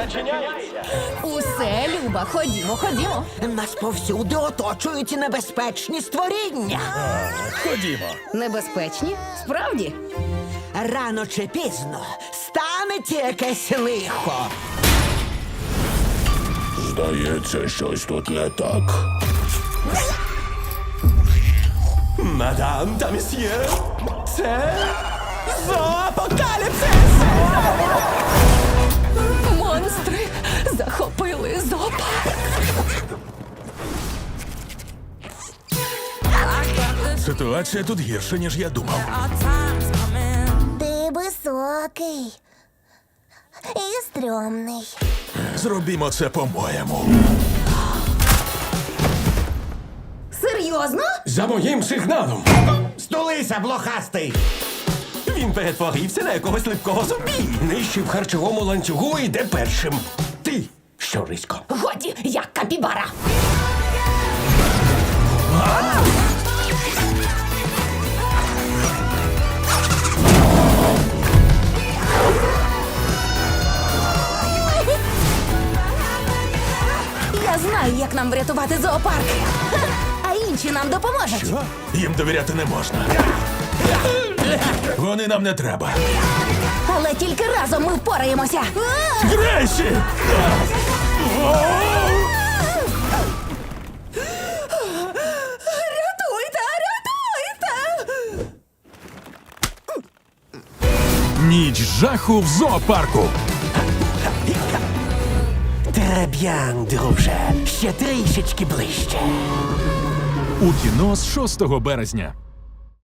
зачиняється. Усе, Люба, ходімо, ходімо. Нас повсюди оточують небезпечні створіння. Ходімо. Небезпечні? Справді? Рано чи пізно станеться якесь лихо. Здається, щось тут не так. Мадам та мсьє, це зоопокаліпсис! Захопили зоопарк. Ситуація тут гірша, ніж я думав. Ти високий і стрьомний. Зробімо це по-моєму. Серйозно? За моїм сигналом. Стулися, блохастий! Він перетворився на якогось липкого зомбі. Нижче в харчовому ланцюгу йде першим. Ти, щорисько. Годі, як капібара. Я знаю, як нам врятувати зоопарк. А інші нам допоможуть. Що? Їм довіряти не можна. Вони нам не треба. Але тільки разом ми впораємося. Грейсі! Рятуйте, рятуйте! Ніч жаху в зоопарку. Треб'ян, друже. Ще трішечки ближче. У кіно з 6 березня.